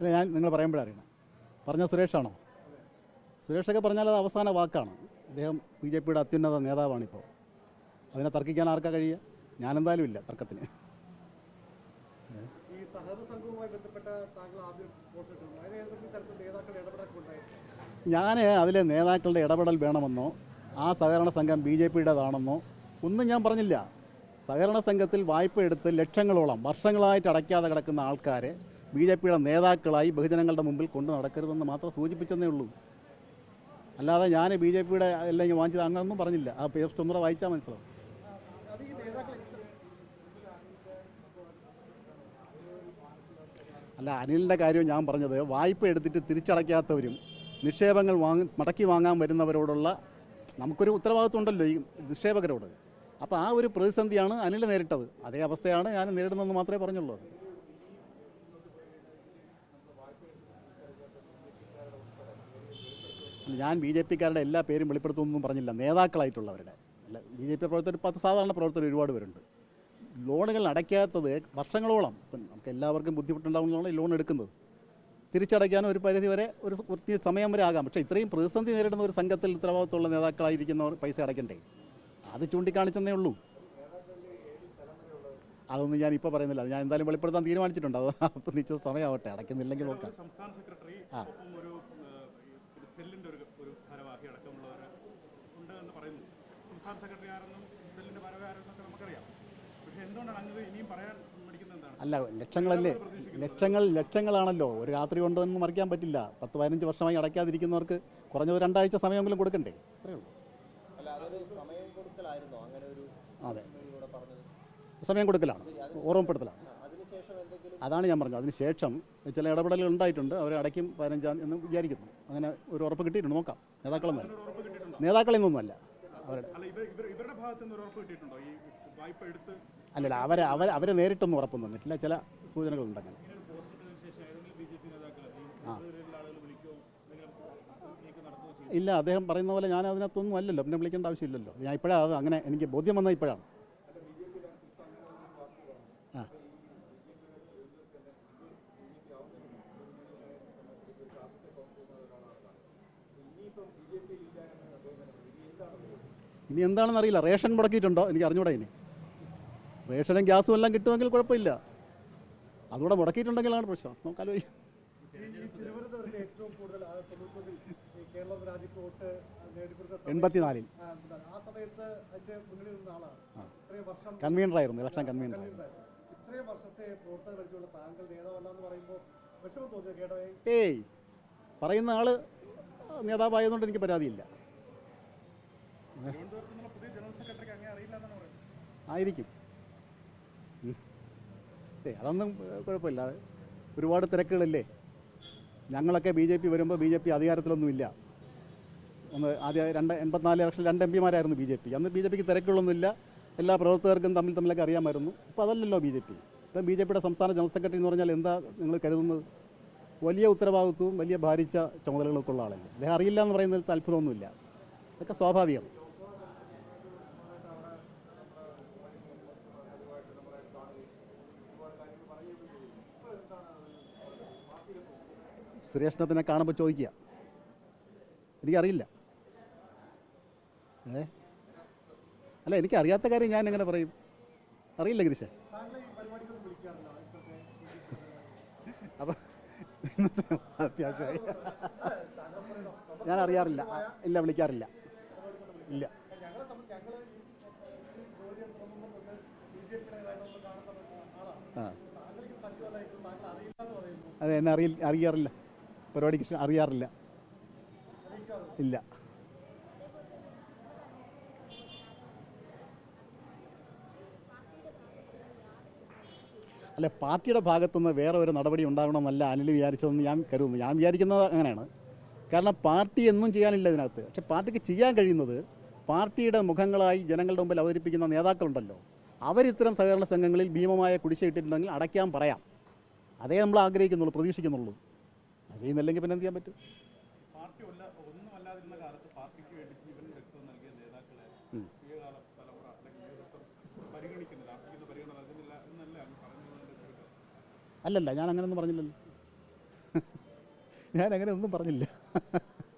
അല്ല ഞാൻ നിങ്ങൾ പറയുമ്പോഴറിയണം പറഞ്ഞ സുരേഷാണോ? സുരേഷൊക്കെ പറഞ്ഞാൽ അത് അവസാന വാക്കാണ്. അദ്ദേഹം ബി ജെ പിയുടെ അത്യുന്നത നേതാവാണിപ്പോൾ. അതിനെ തർക്കിക്കാൻ ആർക്കാ കഴിയുക? ഞാനെന്തായാലും ഇല്ല തർക്കത്തിന്. ഞാൻ അതിലെ നേതാക്കളുടെ ഇടപെടൽ വേണമെന്നോ ആ സഹകരണ സംഘം ബി ജെ പിയുടേതാണെന്നോ ഒന്നും ഞാൻ പറഞ്ഞില്ല. സഹകരണ സംഘത്തിൽ വായ്പ എടുത്ത് ലക്ഷങ്ങളോളം വർഷങ്ങളായിട്ട് അടയ്ക്കാതെ കിടക്കുന്ന ആൾക്കാരെ ബി ജെ പിയുടെ നേതാക്കളായി ബഹുജനങ്ങളുടെ മുമ്പിൽ കൊണ്ടു നടക്കരുതെന്ന് മാത്രം സൂചിപ്പിച്ചെന്നേ ഉള്ളൂ. അല്ലാതെ ഞാൻ ബി ജെ പിയുടെ അല്ലെങ്കിൽ വാങ്ങിച്ചത് അങ്ങനൊന്നും പറഞ്ഞില്ല. ആ പേസ്റ്റ് ഒന്നുകൂടെ വായിച്ചാൽ മനസ്സിലാവും. അല്ല അനിലിന്റെ കാര്യം ഞാൻ പറഞ്ഞത് വായ്പ എടുത്തിട്ട് തിരിച്ചടയ്ക്കാത്തവരും നിക്ഷേപങ്ങൾ വാങ്ങി മടക്കി വാങ്ങാൻ വരുന്നവരോടുള്ള നമുക്കൊരു ഉത്തരവാദിത്വം ഉണ്ടല്ലോ ഈ നിക്ഷേപകരോട്. അപ്പോൾ ആ ഒരു പ്രതിസന്ധിയാണ് അനിൽ നേരിട്ടത്. അതേ അവസ്ഥയാണ് ഞാൻ നേരിടുന്നതെന്ന് മാത്രമേ പറഞ്ഞുള്ളൂ ഞാൻ ബി ജെ പിക്കാരുടെ എല്ലാ പേരും വെളിപ്പെടുത്തുമെന്നും പറഞ്ഞില്ല. നേതാക്കളായിട്ടുള്ളവരുടെ. അല്ല ബി ജെ പി പ്രവർത്തകർ പത്ത് സാധാരണ പ്രവർത്തകർ ഒരുപാട് പേരുണ്ട്. ലോണുകൾ അടയ്ക്കാത്തത് വർഷങ്ങളോളം ഇപ്പം നമുക്ക് എല്ലാവർക്കും ബുദ്ധിമുട്ടുണ്ടാകുന്നതാണ് ഈ ലോൺ എടുക്കുന്നത്. തിരിച്ചടയ്ക്കാനും ഒരു പരിധി വരെ ഒരു വൃത്തി സമയം വരെ ആകാം. പക്ഷേ ഇത്രയും പ്രതിസന്ധി നേരിടുന്ന ഒരു സംഘത്തിൽ ഉത്തരവാദിത്തമുള്ള നേതാക്കളായിരിക്കുന്നവർ പൈസ അടയ്ക്കണ്ടേ? അത് ചൂണ്ടിക്കാണിച്ചെന്നേ ഉള്ളൂ. അതൊന്നും ഞാൻ ഇപ്പോൾ പറയുന്നില്ല. ഞാൻ എന്തായാലും വെളിപ്പെടുത്താൻ തീരുമാനിച്ചിട്ടുണ്ട്. അത് അപ്പം നിശ്ചിത സമയമാവട്ടെ. അടയ്ക്കുന്നില്ലെങ്കിൽ നോക്കാം. ആ. ഒപ്പം ഒരു ഏഹ്, ഒരു സെല്ലിന്റെ ഒരു ഒരു ഭാരവാഹി അടക്കമുള്ളവർ ഉണ്ട് എന്ന് പറയുന്നു. സംസ്ഥാന സെക്രട്ടറി ആരെന്നും സെല്ലിന്റെ ഭാരവാഹി ആരെന്നൊക്കെ നമുക്കറിയാം. പക്ഷെ എന്തുകൊണ്ടാണ് അങ്ങ് ഇനിയും പറയാൻ മടിക്കുന്നത് എന്താണ്? അല്ല ലക്ഷങ്ങളല്ലേ? ലക്ഷങ്ങൾ ലക്ഷങ്ങളാണല്ലോ. ഒരു രാത്രി കൊണ്ടൊന്നും മറിക്കാൻ പറ്റില്ല. പത്ത് പതിനഞ്ച് വർഷമായി അടയ്ക്കാതിരിക്കുന്നവർക്ക് കുറഞ്ഞത് രണ്ടാഴ്ച സമയമെങ്കിലും കൊടുക്കണ്ടേ? അത്രേ ഉള്ളൂ. അതൊരു സമയം കൊടുക്കലായിരുന്നോ? അങ്ങനെ ഒരു അതെ. സമയം കൊടുക്കലാണ്. ഓർമ്മപ്പെടുത്തലാണ്. അതാണ് ഞാൻ പറഞ്ഞത്. അതിനുശേഷം ചില ഇടപെടലുകൾ ഉണ്ടായിട്ടുണ്ട്. അവരെ അടയ്ക്കും പതിനഞ്ചാം എന്ന് വിചാരിക്കുന്നു. അങ്ങനെ ഒരു ഉറപ്പ് കിട്ടിയിട്ടുണ്ട്. നോക്കാം. നേതാക്കളിൽ കിട്ടിയിട്ടുണ്ടോ നേതാക്കളിൽ നിന്നൊന്നുമല്ല. അവരുടെ അല്ലല്ല അവരെ അവർ അവരെ നേരിട്ടൊന്നും ഉറപ്പൊന്നും വന്നിട്ടില്ല. ചില സൂചനകളുണ്ട് അങ്ങനെ ആ. ഇല്ല അദ്ദേഹം പറയുന്ന പോലെ ഞാൻ അതിനകത്തൊന്നും അല്ലല്ലോ. പിന്നെ വിളിക്കേണ്ട ആവശ്യമില്ലല്ലോ. ഞാൻ ഇപ്പോഴാണ് അത് അങ്ങനെ എനിക്ക് ബോധ്യം വന്നത് ഇപ്പോഴാണ്. ഇനി എന്താണെന്ന് അറിയില്ല. റേഷൻ മുടക്കിയിട്ടുണ്ടോ? എനിക്ക് അറിഞ്ഞൂടാ ഇനി. റേഷനും ഗ്യാസും എല്ലാം കിട്ടുമെങ്കിൽ കുഴപ്പമില്ല. അതുകൂടെ മുടക്കിയിട്ടുണ്ടെങ്കിലാണ് പ്രശ്നം. നോക്കാലോ എൺപത്തിനാലിൽ. കൺവീനറായിരുന്നു. ഇലക്ഷൻ കേട്ടോ ഏയ്. പറയുന്ന ആൾ നേതാവായതുകൊണ്ട് എനിക്ക് പരാതിയില്ല. ആയിരിക്കും. അതൊന്നും കുഴപ്പമില്ല. ഒരുപാട് തിരക്കുകളല്ലേ? ഞങ്ങളൊക്കെ ബി ജെ പി വരുമ്പോൾ ബി ജെ പി അധികാരത്തിലൊന്നുമില്ല. ഒന്ന് ആദ്യ രണ്ട് എൺപത്തിനാല് ലക്ഷം രണ്ട് എം പിമാരായിരുന്നു ബി ജെ പി. അന്ന് ബി ജെ പിക്ക് തിരക്കുകളൊന്നുമില്ല. എല്ലാ പ്രവർത്തകർക്കും തമ്മിൽ തമ്മിലൊക്കെ അറിയാമായിരുന്നു. അപ്പോൾ അതല്ലല്ലോ ബി ജെ പി. ഇപ്പം ബി ജെ പിയുടെ സംസ്ഥാന ജനറൽ സെക്രട്ടറി എന്ന് പറഞ്ഞാൽ എന്താ നിങ്ങൾ കരുതുന്നത്? വലിയ ഉത്തരവാദിത്വവും വലിയ ഭാരിച്ച ചുമതലകളൊക്കെ ഉള്ള ആളല്ലേ. അദ്ദേഹം അറിയില്ല എന്ന് പറയുന്നതിൽ അത്ഭുതമൊന്നുമില്ല അതൊക്കെ സ്വാഭാവികം. സുരേഷ്ണത്തിനെ കാണുമ്പോൾ ചോദിക്കുക. എനിക്കറിയില്ല. ഏ? അല്ല എനിക്കറിയാത്ത കാര്യം ഞാൻ എങ്ങനെ പറയും? അറിയില്ല ഗിരിശ. അപ്പം അത്യാവശ്യമായി. ഞാൻ അറിയാറില്ല ഇല്ല വിളിക്കാറില്ല. ഇല്ല. അതെ അറിയില്ല എന്ന് പറയുമ്പോൾ അത് എന്നെ അറിയി അറിയാറില്ല. പരിപാടിക്ക് അറിയാറില്ല. ഇല്ല. അല്ല പാർട്ടിയുടെ ഭാഗത്തുനിന്ന് വേറെ ഒരു നടപടി ഉണ്ടാകണമെന്നല്ല അനിൽ വിചാരിച്ചതെന്ന് ഞാൻ കരുതുന്നു. ഞാൻ വിചാരിക്കുന്നത് അങ്ങനെയാണ്. കാരണം പാർട്ടി എന്നും ചെയ്യാനില്ല ഇതിനകത്ത്. പക്ഷെ പാർട്ടിക്ക് ചെയ്യാൻ കഴിയുന്നത് പാർട്ടിയുടെ മുഖങ്ങളായി ജനങ്ങളുടെ മുമ്പിൽ അവതരിപ്പിക്കുന്ന നേതാക്കളുണ്ടല്ലോ. അവരിത്തരം സഹകരണ സംഘങ്ങളിൽ ഭീമമായ കുടിശ്ശ ഇട്ടിട്ടുണ്ടെങ്കിൽ അടയ്ക്കാൻ പറയാം. അതേ നമ്മൾ ആഗ്രഹിക്കുന്നുള്ളൂ പ്രതീക്ഷിക്കുന്നുള്ളൂ. അത് ചെയ്യുന്നില്ലെങ്കിൽ പിന്നെ എന്ത് ചെയ്യാൻ പറ്റും? പരിഗണിക്കുന്നില്ല അല്ലല്ല ഞാൻ അങ്ങനെയൊന്നും പറഞ്ഞില്ലല്ലോ. ഞാൻ അങ്ങനെ ഒന്നും പറഞ്ഞില്ല.